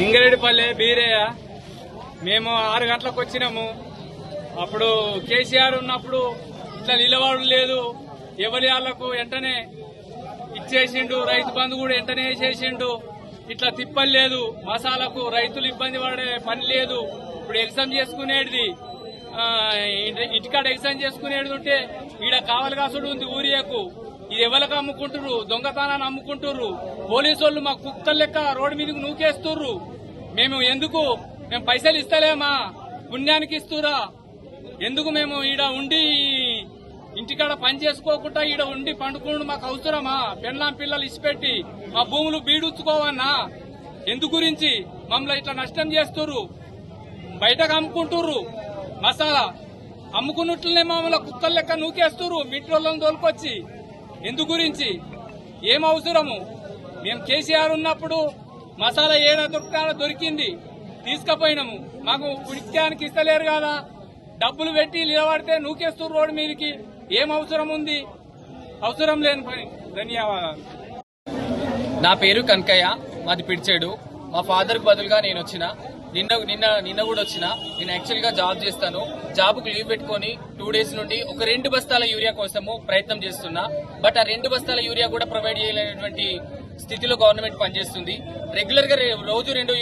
ఇంగరెడ్డిపల్లి బీరయ్య మేము ఆరు గంటలకు వచ్చినాము. అప్పుడు కేసీఆర్ ఉన్నప్పుడు ఇట్లా నిలబడు లేదు. ఎవరి వాళ్ళకు వెంటనే ఇచ్చేసిండు రైతు బంధు కూడా వెంటనే చేసిండు. ఇట్లా తిప్పలు లేదు. మసాలకు రైతులు ఇబ్బంది పడే పని లేదు. ఇప్పుడు ఎగ్జామ్ చేసుకునేది ఇటుకాడ ఎగ్జామ్ చేసుకునేది ఉంటే ఈడ కావలి కాసుడు ఉంది ఊరియాకు ఇది ఎవరికి అమ్ముకుంటుర్రు? దొంగతనాన్ని అమ్ముకుంటుర్రు? పోలీసు వాళ్ళు మా కుక్కల లెక్క రోడ్డు మీదకి నూకేస్తుర్రు? మేము ఎందుకు? మేము పైసలు ఇస్తలేమా? పుణ్యానికి ఇస్తురా? ఎందుకు మేము ఈడ ఉండి ఇంటికాడ పని చేసుకోకుండా ఈడ ఉండి పండుకుండు మాకు అవసరమా? పెళ్ళాం పిల్లలు ఇచ్చిపెట్టి మా భూములు బీడుచ్చుకోవన్నా? ఎందు గురించి మమ్మల్ని ఇట్లా నష్టం చేస్తుర్రు? బయటకు అమ్ముకుంటుర్రు? మసాలా అమ్ముకున్నట్లనే మమ్మల్ని కుక్కలు లెక్క నూకేస్తురు మిట్రోళ్ళని తోలుకొచ్చి ఎందు గురించి ఏం అవసరము? మేము కేసీఆర్ ఉన్నప్పుడు మసాలా ఏడ దొరకాల దొరికింది. తీసుకుపోయినాము. మాకు ఉడికానికి ఇస్తలేరు కదా. డబ్బులు పెట్టి నిలబడితే నూకేస్తూ రోడ్డు మీదకి ఏం అవసరం ఉంది అవసరం లేని పని. ధన్యవాదాలు. నా పేరు కనకయ్య. మాది పిడిచేడు. మా ఫాదర్కు బదులుగా నేను వచ్చిన. నిన్న నిన్న నిన్న కూడా వచ్చిన. నేను యాక్చువల్గా జాబ్ చేస్తాను. జాబ్కు లీవ్ పెట్టుకొని టూ డేస్ నుండి ఒక రెండు బస్తాల యూరియా కోసము ప్రయత్నం చేస్తున్నా. బట్ ఆ రెండు బస్తాల యూరియా కూడా ప్రొవైడ్ చేయలేనటువంటి స్థితిలో గవర్నమెంట్ పనిచేస్తుంది. రెగ్యులర్గా రోజు రెండు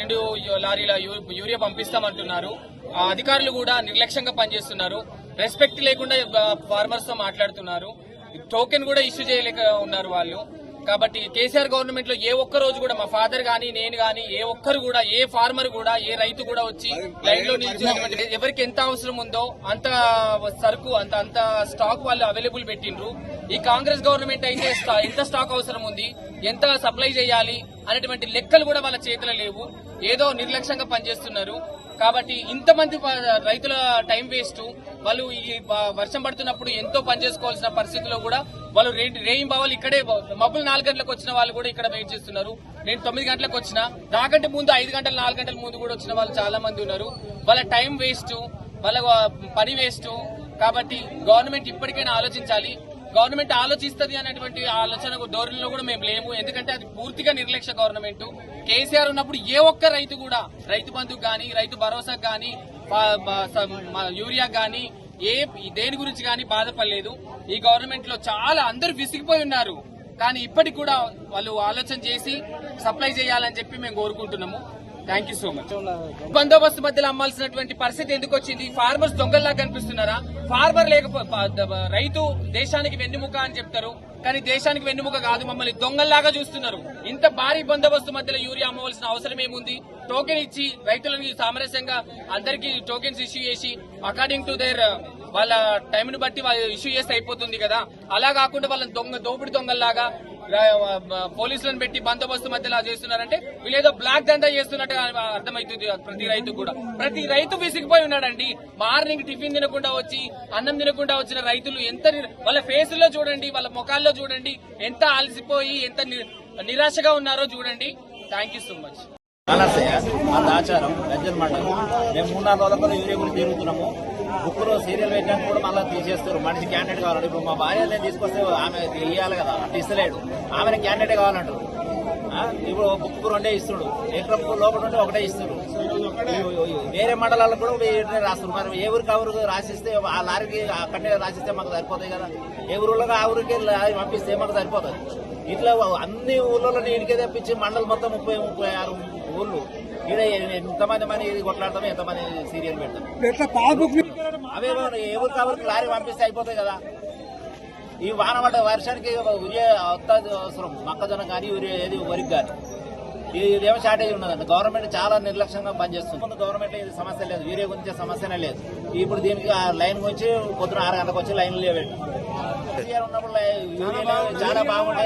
రెండు లారీల యూరియా పంపిస్తామంటున్నారు. ఆ అధికారులు కూడా నిర్లక్ష్యంగా పనిచేస్తున్నారు. రెస్పెక్ట్ లేకుండా ఫార్మర్స్తో మాట్లాడుతున్నారు. టోకెన్ కూడా ఇష్యూ చేయలేక ఉన్నారు వాళ్ళు. కాబట్టి కేసీఆర్ గవర్నమెంట్లో ఏ ఒక్క రోజు కూడా మా ఫాదర్ గానీ నేను గానీ ఏ ఒక్కరు కూడా ఏ ఫార్మర్ కూడా ఏ రైతు కూడా వచ్చి లైన్లో నిల్చున్నటువంటి ఎవరికి ఎంత అవసరం ఉందో అంత సరుకు అంత అంత స్టాక్ వాళ్ళు అవైలబుల్ పెట్టిండ్రు. ఈ కాంగ్రెస్ గవర్నమెంట్ అయితే ఎంత స్టాక్ అవసరం ఉంది ఎంత సప్లై చేయాలి అనేటువంటి లెక్కలు కూడా వాళ్ళ చేతిలో లేవు. ఏదో నిర్లక్ష్యంగా పనిచేస్తున్నారు. కాబట్టి ఇంతమంది ప- రైతుల టైం వేస్ట్ వాళ్ళు ఈ వర్షం పడుతున్నప్పుడు ఎంతో పని చేసుకోవాల్సిన పరిస్థితిలో కూడా వాళ్ళు రే- రేయింగ్ బావాలి ఇక్కడే మబ్బులు నాలుగు గంటలకు వచ్చిన వాళ్ళు కూడా ఇక్కడ వెయిట్ చేస్తున్నారు. నేను తొమ్మిది గంటలకు వచ్చిన నాకంటే ముందు ఐదు గంటలు నాలుగు గంటల ముందు కూడా వచ్చిన వాళ్ళు చాలా మంది ఉన్నారు. వాళ్ళ టైం వేస్ట్ వాళ్ళ పని వేస్ట్ కాబట్టి గవర్నమెంట్ ఇప్పటికైనా ఆలోచించాలి. గవర్నమెంట్ ఆలోచిస్తుంది అనేటువంటి ఆలోచన ధోరణిలో కూడా మేము లేము. ఎందుకంటే అది పూర్తిగా నిర్లక్ష్య గవర్నమెంట్. కేసీఆర్ ఉన్నప్పుడు ఏ ఒక్క రైతు కూడా రైతు బంధుకు కానీ రైతు భరోసా కానీ యూరియా కానీ ఏ దేని గురించి కానీ బాధపడలేదు. ఈ గవర్నమెంట్లో చాలా అందరూ విసిగిపోయి ఉన్నారు. కానీ ఇప్పటికి కూడా వాళ్ళు ఆలోచన చేసి సప్లై చేయాలని చెప్పి మేము కోరుకుంటున్నాము. థ్యాంక్ యూ సో మచ్ బందోబస్తు మధ్యలో అమ్మాల్సినటువంటి పరిస్థితి ఎందుకు వచ్చింది? ఫార్మర్స్ దొంగల్లా కనిపిస్తున్నారా? ఫార్మర్ లేకపోతే రైతు దేశానికి వెన్నుముక అని చెప్తారు. కానీ దేశానికి వెన్నుముక కాదు మమ్మల్ని దొంగల్లాగా చూస్తున్నారు. ఇంత భారీ బందోబస్తు మధ్యలో యూరియా అమ్మవలసిన అవసరం ఏముంది? టోకెన్ ఇచ్చి రైతులని సామరస్యంగా అందరికీ టోకెన్స్ ఇష్యూ చేసి అకార్డింగ్ టు దేర్ వాళ్ళ టైంను బట్టి వాళ్ళు ఇష్యూ చేస్తే అయిపోతుంది కదా. అలా కాకుండా వాళ్ళని దొంగ దోపిడి దొంగల్లాగా పోలీసులను పెట్టి బందోబస్తు మధ్యలో చేస్తున్నారంటే వీళ్ళేదో బ్లాక్ దందా చేస్తున్నట్టు అర్థమవుతుంది ప్రతి రైతు కూడా. ప్రతి రైతు విసిగిపోయి ఉన్నాడండి. మార్నింగ్ టిఫిన్ తినకుండా వచ్చి అన్నం తినకుండా వచ్చిన రైతులు ఎంత వాళ్ళ వాళ్ళ ఫేసుల్లో చూడండి వాళ్ళ ముఖాల్లో చూడండి ఎంత అలసిపోయి ఎంత నిరాశగా ఉన్నారో చూడండి. Thank you so much Anarsayya మా ఆచారం గజ్జల మండలం మేము మూడు నాలుగు రోజుల యూరియా గురించి తిరుగుతున్నాము బుక్లో సీరియల్ పెట్టడానికి కూడా మళ్ళీ తీసేస్తారు. మనిషి క్యాండిడేట్ కావాలంటే ఇప్పుడు మా భార్యనే తీసుకొస్తే ఆమె ఇవ్వాలి కదా అంటే ఇస్తలేడు. ఆమెను క్యాండిడేట్ కావాలంటారు. ఆ, ఇప్పుడు బుక్ రెండే ఇస్తుడు. ఎక్కడ లోపల ఉంటే ఒకటే ఇస్తుడు. వేరే మండలాలకు కూడా వేరే రాస్తారు మరి ఏ ఊరికి ఆ ఊరికి రాసిస్తే ఆ లారీకి అక్కడనే రాసిస్తే మాకు సరిపోతాయి కదా. ఏ ఊరిలో ఆ ఊరికి లారీ పంపిస్తే మాకు సరిపోతుంది ఇట్లా అన్ని ఊళ్ళలో ఇంటికే తెప్పించి మండలం మొత్తం ముప్పై ముప్పై ఆరు ఊళ్ళు. ఈడ ఎంతమంది మంది ఇది కొట్లాడతాం ఎంతమంది సీరియల్ పెడతాం అవే ఎవరు కాబట్టి లారీ పంపిస్తే అయిపోతాయి కదా. ఈ వాన పడ్డ వర్షానికి యూరియా వస్తుంది అవసరం. మొక్కజొన్న కానీ యూరియా ఏది వరికి కానీ ఇది ఇదేమో షార్టేజ్ ఉన్నదండి గవర్నమెంట్ చాలా నిర్లక్ష్యంగా పనిచేస్తుంది. గవర్నమెంట్ ఇది సమస్య లేదు. యూరియా గురించి సమస్యనే లేదు. ఇప్పుడు దీనికి ఆ లైన్ గురించి పొద్దున ఆరు గంటలకు వచ్చి లైన్లు లేవండి ఉన్నప్పుడు యూరియా చాలా బాగుంటాయి.